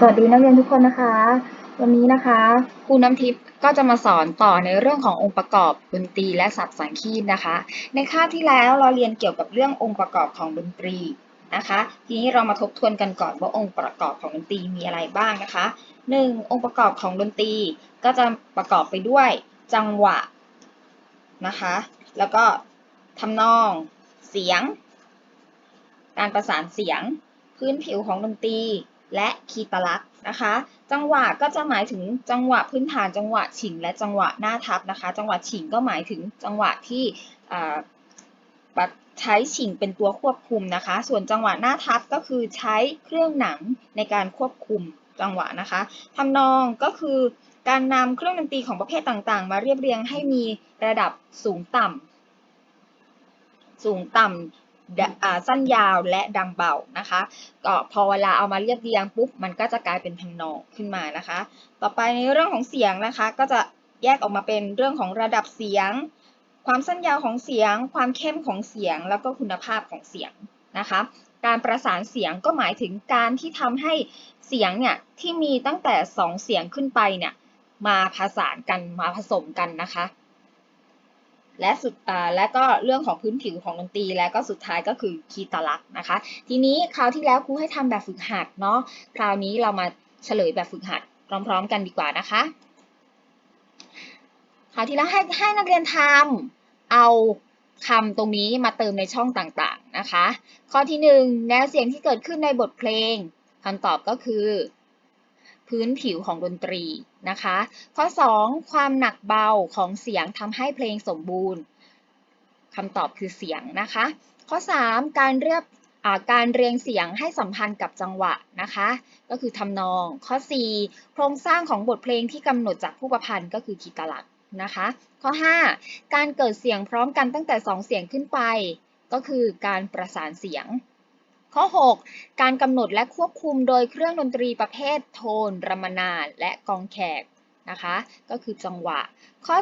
สวัสดีนักเรียนทุกคนนะคะ วันนี้นะคะครูน้ำทิพย์ก็จะมาสอนต่อในเรื่องขององค์ประกอบดนตรีและศัพท์สังคีตนะคะ ในคาบที่แล้วเราเรียนเกี่ยวกับเรื่ององค์ประกอบของดนตรีนะคะ ทีนี้เรามาทบทวนกันก่อนว่าองค์ประกอบของดนตรีมีอะไรบ้างนะคะ 1. องค์ประกอบของดนตรีก็จะประกอบไปด้วยจังหวะนะคะ แล้วก็ทำนอง เสียง การประสานเสียง พื้นผิวของดนตรี และคีตลักษณ์นะคะ จังหวะก็จะหมายถึงจังหวะพื้นฐานจังหวะฉิงและจังหวะหน้าทับนะคะ จังหวะฉิงก็หมายถึงจังหวะที่ใช้ฉิงเป็นตัวควบคุมนะคะ ส่วนจังหวะหน้าทับก็คือใช้เครื่องหนังในการควบคุมจังหวะนะคะทำนองก็คือการนำเครื่องดนตรีของประเภทต่างๆ มาเรียบเรียงให้มีระดับสูงต่ำสูงต่ำ สั้นยาวและดังเบานะคะ ก็พอเวลาเอามาเรียบเรียงปุ๊บมันก็จะกลายเป็นทำนองขึ้นมานะคะ ต่อไปในเรื่องของเสียงนะคะ ก็จะแยกออกมาเป็นเรื่องของระดับเสียง ความสั้นยาวของเสียง ความเข้มของเสียง แล้วก็คุณภาพของเสียงนะคะ การประสานเสียงก็หมายถึงการที่ทำให้เสียงเนี่ยที่มีตั้งแต่ 2 เสียงขึ้นไปเนี่ยมาผสานกันมาผสมกันนะคะ และสุดอ่าและก็เรื่องของพื้นผิวของดนตรี และก็สุดท้ายก็คือคีตลักษณ์นะคะ ทีนี้คราวที่แล้วครูให้ทำแบบฝึกหัดเนาะคราวนี้เรามาเฉลยแบบฝึกหัดพร้อม ๆ กันดีกว่านะคะคราวที่แล้วให้ให้นักเรียนทำเอาคำตรงนี้มาเติมในช่องต่างๆนะคะ ข้อที่ 1 แนวเสียงที่เกิดขึ้นในบทเพลงคำตอบก็คือ พื้นผิวของดนตรีนะคะ ข้อ 2 ความหนักเบาของเสียงทำให้เพลงสมบูรณ์คำตอบคือเสียงนะคะ ข้อ 3 การเรียบการเรียงเสียงให้สัมพันธ์กับจังหวะนะคะ ก็คือทำนอง ข้อ 4 โครงสร้างของบทเพลงที่กำหนดจากผู้ประพันธ์ก็คือคีตลักษณ์นะคะ ข้อ 5 การเกิดเสียงพร้อมกันตั้งแต่ 2 เสียงขึ้นไป ก็คือการประสานเสียง ข้อ 6 การกำหนดและควบคุมโดยเครื่องดนตรีประเภทโทน รมนาและกองแขกนะคะ ก็คือจังหวะ ข้อ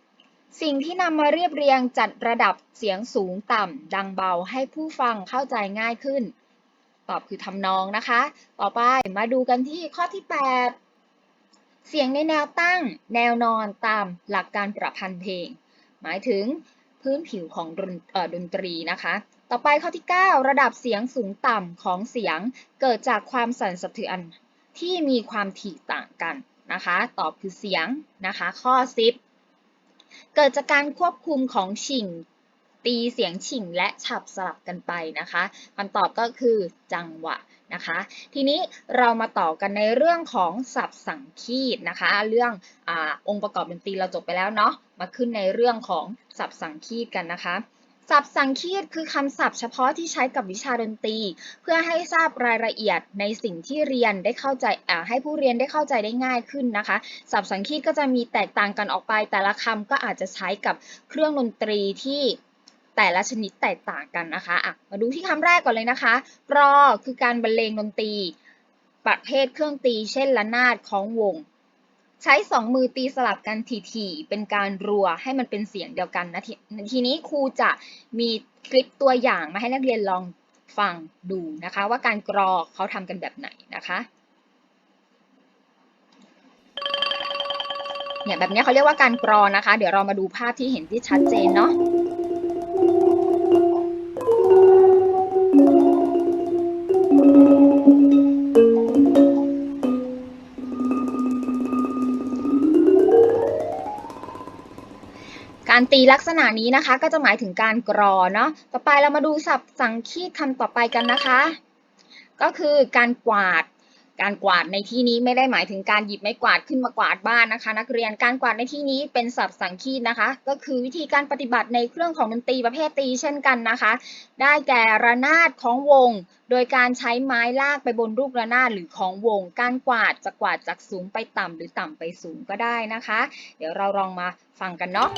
7 สิ่งที่นำมาเรียบเรียงจัดระดับเสียงสูงต่ำดังเบาให้ผู้ฟังเข้าใจง่ายขึ้น ตอบคือทำนองนะคะ ต่อไปมาดูกันที่ข้อที่ 8 เสียงในแนวตั้ง แนวนอนตามหลักการประพันธ์เพลง หมายถึงพื้นผิวของดนตรีนะคะ ต่อไปข้อที่ 9 ระดับเสียงสูงต่ำของเสียงเกิดจากความสั่นสะเทือนที่มีความถี่ต่างกันนะคะ ตอบคือเสียงนะคะ ข้อ 10 เกิดจากการควบคุมของฉิงตีเสียงฉิงและฉับสลับกันไปนะคะคำตอบก็คือจังหวะนะคะ ทีนี้เรามาต่อกันในเรื่องของศัพท์สังคีตนะคะ เรื่องอองค์ประกอบดนตรีเราจบไปแล้วเนาะมาขึ้นในเรื่องของศัพท์สังคีตกันนะคะ ศัพท์สังคีตคือคำศัพท์เฉพาะที่ใช้กับวิชาดนตรี เพื่อให้ทราบรายละเอียดในสิ่งที่เรียนได้เข้าใจให้ผู้เรียนได้เข้าใจได้ง่ายขึ้นนะคะ ศัพท์สังคีตก็จะมีแตกต่างกันออกไป แต่ละคำก็อาจจะใช้กับเครื่องดนตรีที่แต่ละชนิดแตกต่างกันนะคะะมาดูที่คำแรกก่อนเลยนะคะรอคือการบรรเลงดนตรี ประเภทเครื่องตี เช่นระนาดของวง ใช้สองมือตีสลับกันถี่ๆ เป็นการรัวให้มันเป็นเสียงเดียวกันนะททีนี้ครูจะมีคลิปตัวอย่างมาให้นักเรียนลองฟังดูนะคะ ว่าการกรอเขาทำกันแบบไหนนะคะเนี่ยแบบนี้เขาเรียกว่าการกรอนะคะ เดี๋ยวเรามาดูภาพที่เห็นที่ชัดเจนเนาะ การตีลักษณะนี้นะคะ ก็จะหมายถึงการกรอเนาะต่อไปเรามาดูศัพท์สังคีตคำต่อไปกันนะคะ ก็คือการกวาด การกวาดในที่นี้ไม่ได้หมายถึงการหยิบไม้กวาดขึ้นมากวาดบ้านนะคะ นักเรียนการกวาดในที่นี้เป็นศัพท์สังคีตนะคะ ก็คือวิธีการปฏิบัติในเครื่องของดนตรีประเภทตีเช่นกันนะคะ ได้แก่ระนาดของวง โดยการใช้ไม้ลากไปบนลูกระนาดหรือของวง การกวาดจะกวาดจากสูงไปต่ำหรือต่ำไปสูงก็ได้นะคะ เดี๋ยวเราลองมาฟังกันเนาะ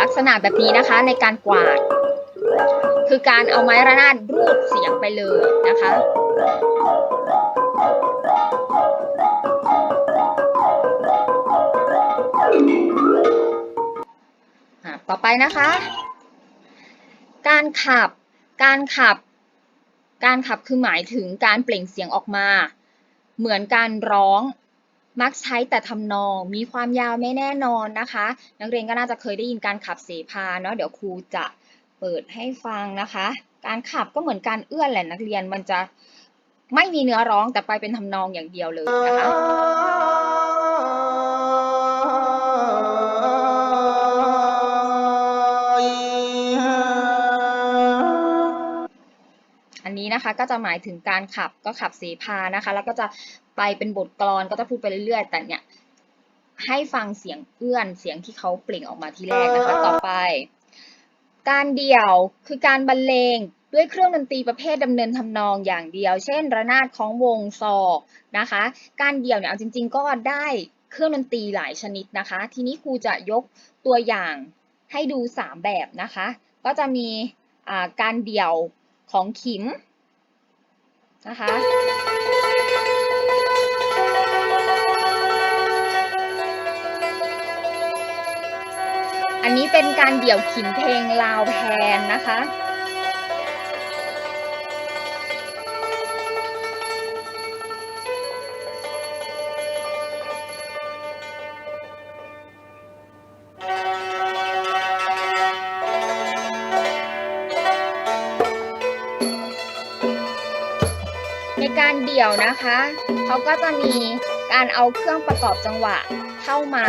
ลักษณะแบบนี้นะคะในการกวาด คือการเอาไม้ระนาดรูดเสียงไปเลยนะคะต่อไปนะคะ การขับ การขับ การขับคือหมายถึงการเปล่งเสียงออกมา เหมือนการร้องมักใช้แต่ทำนอง มีความยาวไม่แน่นอนนะคะ นักเรียนก็น่าจะเคยได้ยินการขับเสพาเนาะเดี๋ยวครูจะ เปิดให้ฟังนะคะ การขับก็เหมือนการเอื้อนแหละนักเรียนมันจะไม่มีเนื้อร้องแต่ไปเป็นทำนองอย่างเดียวเลยนะคะอันนี้นะคะก็จะหมายถึงการขับก็ขับเสพานะคะ แล้วก็จะไปเป็นบทกลอนก็จะพูดไปเรื่อยๆ แต่เนี่ยให้ฟังเสียงเอื้อนเสียงที่เขาเปล่งออกมาที่แรกนะคะ ต่อไป การเดี่ยวคือการบรรเลงด้วยเครื่องดนตรีประเภทดำเนินทำนองอย่างเดียว เช่น ระนาดของวงซอนะคะ การเดี่ยวเนี่ยเอาจริง ๆ ก็ได้เครื่องดนตรีหลายชนิดนะคะ ทีนี้ครูจะยกตัวอย่างให้ดู 3 แบบนะคะ ก็จะมีการเดี่ยวของขิมนะคะ อันนี้เป็นการเดี่ยวขิมเพลงลาวแพนนะคะในการเดี่ยวนะคะ เขาก็จะมีการเอาเครื่องประกอบจังหวะเข้ามา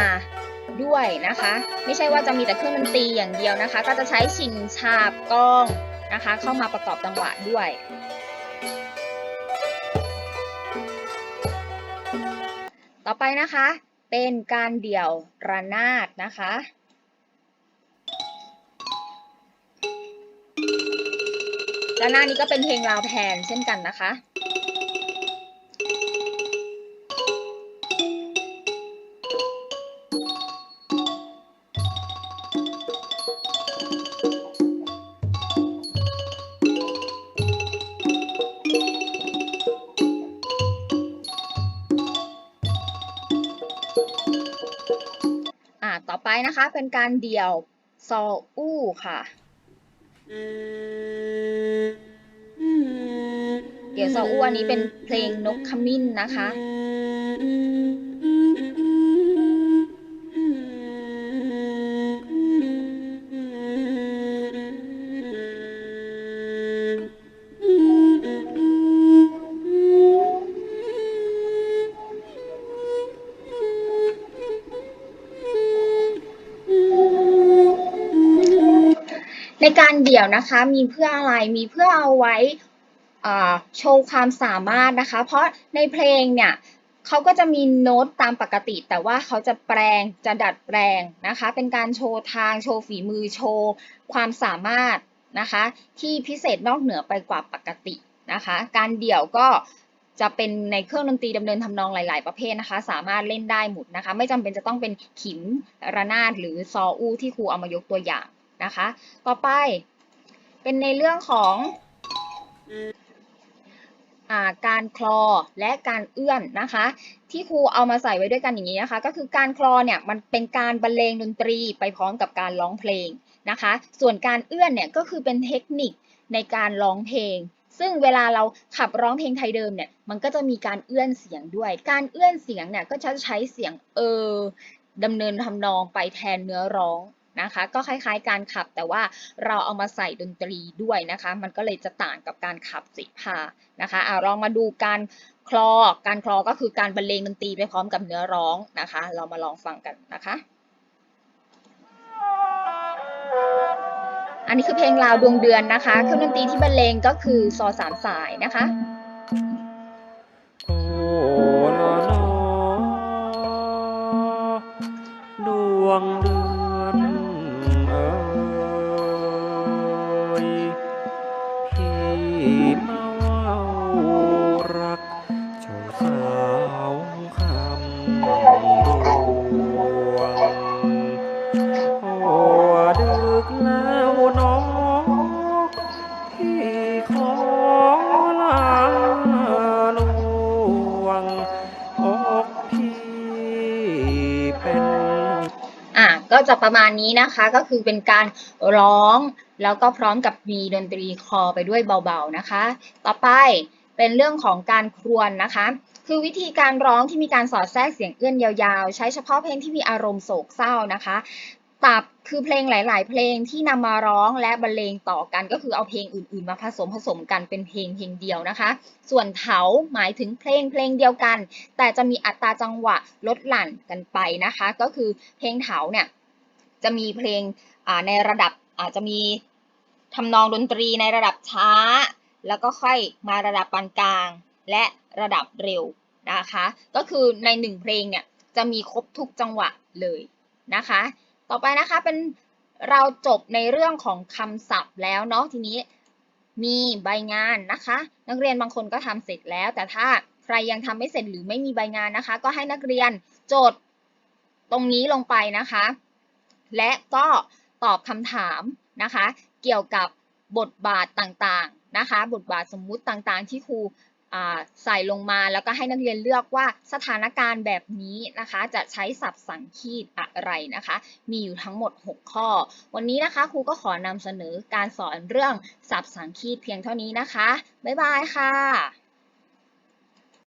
ด้วยนะคะ ไม่ใช่ว่าจะมีแต่เครื่องดนตรีอย่างเดียวนะคะ ก็จะใช้ชิงชาบกล้องนะคะ เข้ามาประกอบจังหวะด้วยต่อไปนะคะ เป็นการเดี่ยวระนาดนะคะ ระนาดนี้ก็เป็นเพลงลาวแพนเช่นกันนะคะาต่อไปนะคะ เป็นการเดี่ยวซออู้ค่ะ เดี่ยวซออู้อันนี้เป็นเพลงนกขมิ้นนะคะ การเดี่ยวนะคะ มีเพื่ออะไรมีเพื่อเอาไว้โชว์ความสามารถนะคะ เพราะในเพลงเนี่ยเขาก็จะมีโน้ตตามปกติ แต่ว่าเขาจะแปลงจะดัดแปลงนะคะ เป็นการโชว์ทางโชว์ฝีมือโชว์ความสามารถนะคะ ที่พิเศษนอกเหนือไปกว่าปกตินะคะ การเดี่ยวก็จะเป็นในเครื่องดนตรีดำเนินทำนองหลาย ๆ ประเภทนะคะ สามารถเล่นได้หมดนะคะ ไม่จำเป็นจะต้องเป็นขิมระนาดหรือซออูที่ครูเอามายกตัวอย่าง นะคะ ต่อไปเป็นในเรื่องของอาการคลอและการเอื้อนนะคะ ที่ครูเอามาใส่ไว้ด้วยกันอย่างนี้นะคะ ก็คือการคลอเนี่ยมันเป็นการบรรเลงดนตรีไปพร้อมกับการร้องเพลงนะคะ ส่วนการเอื้อนเนี่ยก็คือเป็นเทคนิคในการร้องเพลง ซึ่งเวลาเราขับร้องเพลงไทยเดิมเนี่ยมันก็จะมีการเอื้อนเสียงด้วย การเอื้อนเสียงเนี่ยก็จะใช้เสียงเออดำเนินทำนองไปแทนเนื้อร้อง นะคะ ก็คล้ายๆการขับแต่ว่าเราเอามาใส่ดนตรีด้วยนะคะ มันก็เลยจะต่างกับการขับเสพานะคะเอาลองมาดูการคลอการคลอก็คือการบรรเลงดนตรีไปพร้อมกับเนื้อร้องนะคะ เรามาลองฟังกันนะคะ อันนี้คือเพลงลาวดวงเดือนนะคะเครื่องดนตรีที่บรรเลงก็คือซอสามสายนะคะ ก็จะประมาณนี้นะคะก็คือเป็นการร้อง แล้วก็พร้อมกับมีดนตรีคอไปด้วยเบาๆนะคะ ต่อไปเป็นเรื่องของการครวญนะคะ คือวิธีการร้องที่มีการสอดแทรกเสียงเอื้อนยาวๆ ใช้เฉพาะเพลงที่มีอารมณ์โศกเศร้านะคะ ตับคือเพลงหลาย ๆ เพลงที่นำมาร้องและบรรเลงต่อกัน ก็คือเอาเพลงอื่น ๆ มาผสมผสมกันเป็นเพลงเพลงเดียวนะคะ ส่วนเถาหมายถึงเพลงเพลงเดียวกัน แต่จะมีอัตราจังหวะลดหลั่นกันไปนะคะ ก็คือเพลงเถาเนี่ยจะมีเพลงในระดับอาจจะมีทำนองดนตรีในระดับช้า แล้วก็ค่อยมาระดับปานกลาง และระดับเร็วนะคะ ก็คือในหนึ่งเพลงเนี่ยจะมีครบทุกจังหวะเลยนะคะ ต่อไปนะคะเป็นเราจบในเรื่องของคำศัพท์แล้วเนาะทีนี้มีใบงานนะคะ นักเรียนบางคนก็ทำเสร็จแล้ว แต่ถ้าใครยังทำไม่เสร็จหรือไม่มีใบงานนะคะ ก็ให้นักเรียนจดตรงนี้ลงไปนะคะ และก็ตอบคำถามนะคะ เกี่ยวกับบทบาทต่างๆนะคะ บทบาทสมมุติต่างๆ ที่ครู ใส่ลงมาแล้วก็ให้นักเรียนเลือกว่าสถานการณ์แบบนี้นะคะ จะใช้ศัพท์สังคีตอะไรนะคะ มีอยู่ทั้งหมด 6 ข้อ วันนี้นะคะครูก็ขอนำเสนอการสอนเรื่องศัพท์สังคีตเพียงเท่านี้นะคะ บ๊ายบายค่ะ